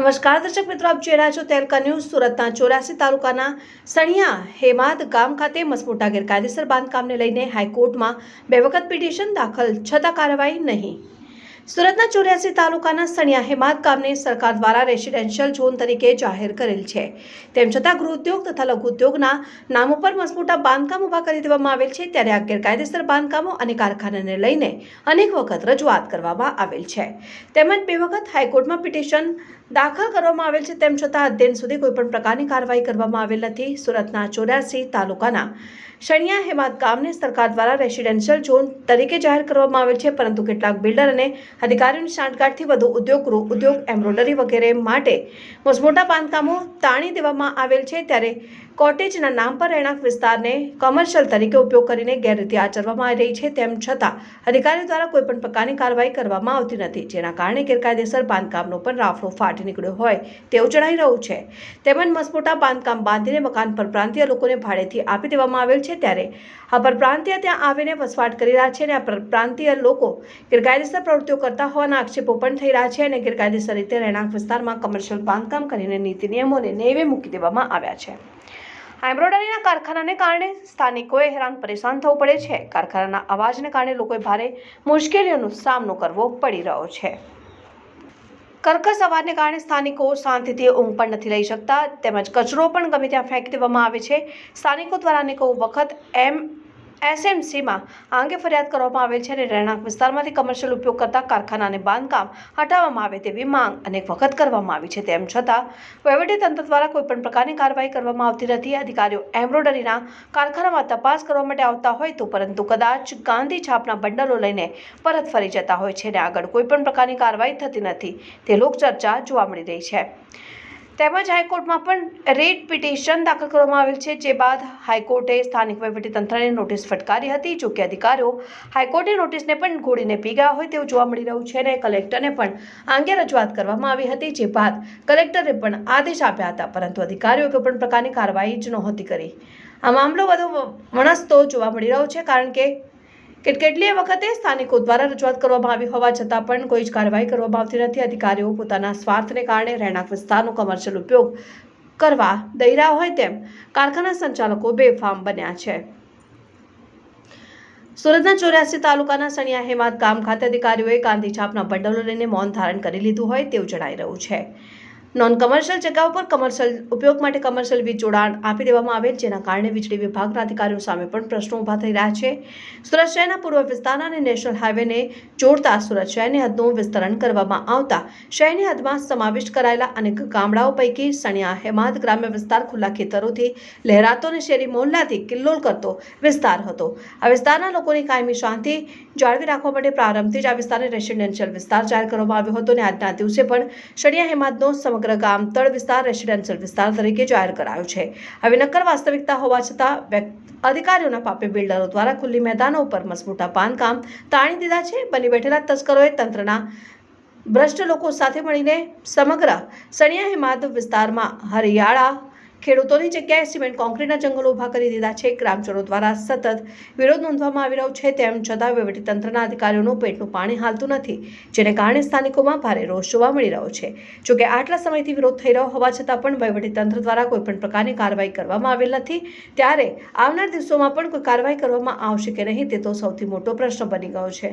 નમસ્કાર દર્શક મિત્રો, આપ જોઈ રહ્યા છો તેલકા ન્યૂઝ, સુરતના ચોરાસી તાલુકાના સણિયા હેમાદ ગામ ખાતે મસમોટા ગેરકાયદેસર બાંધકામને લઈને હાઈકોર્ટમાં બે વખત પિટિશન દાખલ, છતાં કાર્યવાહી નહીં. સુરતના ચોર્યાસી તાલુકાના સણિયા હેમાદ ગામને સરકાર દ્વારા રેસિડેન્શિયલ ઝોન તરીકે જાહેર કરેલ છે. તેમ છતાં ગૃહ ઉદ્યોગ તથા લઘુ ઉદ્યોગના નામ ઉપર મસમોટા બાંધકામ ઊભા કરી દેવામાં આવેલ છે, ત્યારે આ ગેરકાયદેસર બાંધકામો અને કારખાનાને લઈને અનેક વખત રજૂઆત કરવામાં આવેલ છે. તેમજ બે વખત હાઈકોર્ટમાં પિટિશન દાખલ કરવામાં આવેલ છે તેમ છતાં અધ્યયન સુધી કોઈપણ પ્રકારની કાર્યવાહી કરવામાં આવેલ નથી. સુરતના ચોર્યાસી તાલુકાના શણિયા હેમાત ગામને સરકાર દ્વારા રેસિડેન્શિયલ ઝોન તરીકે જાહેર કરવામાં આવેલ છે, પરંતુ કેટલાક બિલ્ડર અને અધિકારીઓની સાંઠગાંઠથી વધુ ઉદ્યોગગૃહ ઉદ્યોગ એમ્બ્રોઇડરી વગેરે માટે મસમોટા બાંધકામો તાણી દેવામાં આવેલ છે. ત્યારે કોટેજના નામ પર રહેણાંક વિસ્તારને કોમર્શિયલ તરીકે ઉપયોગ કરીને ગેરરીતિ આચરવામાં આવી રહી છે, તેમ છતાં અધિકારીઓ દ્વારા કોઈપણ પ્રકારની કાર્યવાહી કરવામાં આવતી નથી, જેના કારણે ગેરકાયદેસર બાંધકામનો પણ રાફડો ફાટી નીકળ્યો હોય તેવું જણાઈ રહ્યું છે. તેમજ મસમોટા બાંધકામ બાંધીને મકાન પરપ્રાંતીય લોકોને ભાડેથી આપી દેવામાં આવેલ છે ત્યારે આ પરપ્રાંતીય ત્યાં આવીને વસવાટ કરી રહ્યા છે અને આ પરપ્રાંતીય લોકો ગેરકાયદેસર પ્રવૃત્તિઓ કરતા હોવાના આક્ષેપો પણ થઈ રહ્યા છે અને ગેરકાયદેસર રીતે રહેણાંક વિસ્તારમાં કમર્શિયલ બાંધકામ કરીને નીતિ નિયમોને નેવે મૂકી દેવામાં આવ્યા છે. એમ્બ્રોઇડરીના કારખાનાને કારણે સ્થાનિકોએ હેરાન પરેશાન થવું પડે છે. કારખાનાના અવાજને કારણે લોકોએ ભારે મુશ્કેલીઓનો સામનો કરવો પડી રહ્યો છે. કર્કશ અવાજને કારણે સ્થાનિકો શાંતિથી ઊંઘ પણ નથી લઈ શકતા. તેમજ કચરો પણ ગમે ત્યાં ફેંકી દેવામાં આવે છે. સ્થાનિકો દ્વારા અનેકો વખત એમ એસએમસીમાં આ અંગે ફરિયાદ કરવામાં આવેલ છે અને રહેણાંક વિસ્તારમાંથી કમર્શિયલ ઉપયોગ કરતા કારખાનાને બાંધકામ હટાવવામાં આવે તેવી માંગ અનેક વખત કરવામાં આવી છે. તેમ છતાં વહીવટીતંત્ર દ્વારા કોઈપણ પ્રકારની કાર્યવાહી કરવામાં આવતી નથી. અધિકારીઓ એમ્બ્રોઇડરીના કારખાનામાં તપાસ કરવા માટે આવતા હોય તો પરંતુ કદાચ ગાંધી છાપના બંડલો લઈને પરત ફરી જતા હોય છે અને આગળ કોઈપણ પ્રકારની કાર્યવાહી થતી નથી. તે લોકચર્ચા જોવા મળી રહી છે. તેમજ હાઈકોર્ટમાં પણ રેડ પિટિશન દાખલ કરવામાં આવેલ છે, જે બાદ હાઈકોર્ટે સ્થાનિક વહીવટીતંત્રને નોટિસ ફટકારી હતી, જો કે અધિકારીઓ હાઈકોર્ટની નોટિસને પણ ઘોડીને પી ગયા હોય તેવું જોવા મળી રહ્યું છે અને કલેક્ટરને પણ આ અંગે રજૂઆત કરવામાં આવી હતી, જે બાદ કલેક્ટરે પણ આદેશ આપ્યા હતા, પરંતુ અધિકારીઓએ કોઈ પણ પ્રકારની કાર્યવાહી જ નહોતી કરી. આ મામલો વધુ વણસતો જોવા મળી રહ્યો છે, કારણ કે કે કેટલીય વખતે સ્થાનિકો દ્વારા રજૂઆત કરવામાં આવી હોવા છતાં પણ કોઈ જ કાર્યવાહી કરવામાં આવતી નથી. અધિકારીઓ પોતાના સ્વાર્થને કારણે રહેણાંક વિસ્તારનો કમર્શિયલ ઉપયોગ કરવા દઈ રહ્યા હોય તેમ કારખાના સંચાલકો બેફામ બન્યા છે. સુરતના ચોર્યાસી તાલુકાના સણિયા હેમાદ ગામ ખાતે અધિકારીઓએ ગાંધી છાપના બંડલો લઈને મૌન ધારણ કરી લીધું હોય તેવું જણાઈ રહ્યું છે. નોન કમર્શિયલ જગ્યાઓ પર કમર્શિયલ ઉપયોગ માટે કમર્શિયલ વીજ જોડાણ આપી દેવામાં આવેલ, જેના કારણે વીજળી વિભાગના અધિકારીઓ સામે પણ પ્રશ્નો ઊભા થઈ રહ્યા છે. સુરત શહેરના પૂર્વ વિસ્તારના અને નેશનલ હાઈવેને જોડતા સુરત શહેરની હદનું વિસ્તરણ કરવામાં આવતા શહેરની હદમાં સમાવિષ્ટ કરાયેલા અનેક ગામડાઓ પૈકી સણિયા હેમાદ ગ્રામ્ય વિસ્તાર ખુલ્લા ખેતરોથી લહેરાતો અને શેરી મોહલ્લાથી કિલ્લોલ કરતો વિસ્તાર હતો. આ વિસ્તારના લોકોની કાયમી શાંતિ જાળવી રાખવા માટે પ્રારંભથી જ આ વિસ્તારને રેસિડેન્શિયલ વિસ્તાર જાહેર કરવામાં આવ્યો હતો અને આજના દિવસે પણ શણિયા હેમાદનો સમગ્ર ગામ તળ વિસ્તાર રેસિડેન્શિયલ વિસ્તાર તરીકે જાહેર કરાયો છે. હવે નક્કર વાસ્તવિકતા હોવા છતાં અધિકારીઓના પાપે બિલ્ડરો દ્વારા ખુલ્લી મેદાનો ઉપર મજબૂતા બાંધકામ તાણી દીધા છે. બની બેઠેલા તસ્કરોએ તંત્રના ભ્રષ્ટ લોકો સાથે મળીને સમગ્ર સણિયા હિમાદ વિસ્તારમાં હરિયાળા ખેડૂતોની જગ્યાએ સિમેન્ટ કોન્ક્રીટના જંગલો ઊભા કરી દીધા છે. ગ્રામજનો દ્વારા સતત વિરોધ નોંધવામાં આવી રહ્યો છે. તેમ છતાં વહીવટીતંત્રના અધિકારીઓનું પેટનું પાણી હાલતું નથી, જેને કારણે સ્થાનિકોમાં ભારે રોષ જોવા મળી રહ્યો છે. જોકે આટલા સમયથી વિરોધ થઈ રહ્યો હોવા છતાં પણ વહીવટીતંત્ર દ્વારા કોઈપણ પ્રકારની કાર્યવાહી કરવામાં આવેલ નથી. ત્યારે આવનાર દિવસોમાં પણ કોઈ કાર્યવાહી કરવામાં આવશે કે નહીં, તે તો સૌથી મોટો પ્રશ્ન બની ગયો છે.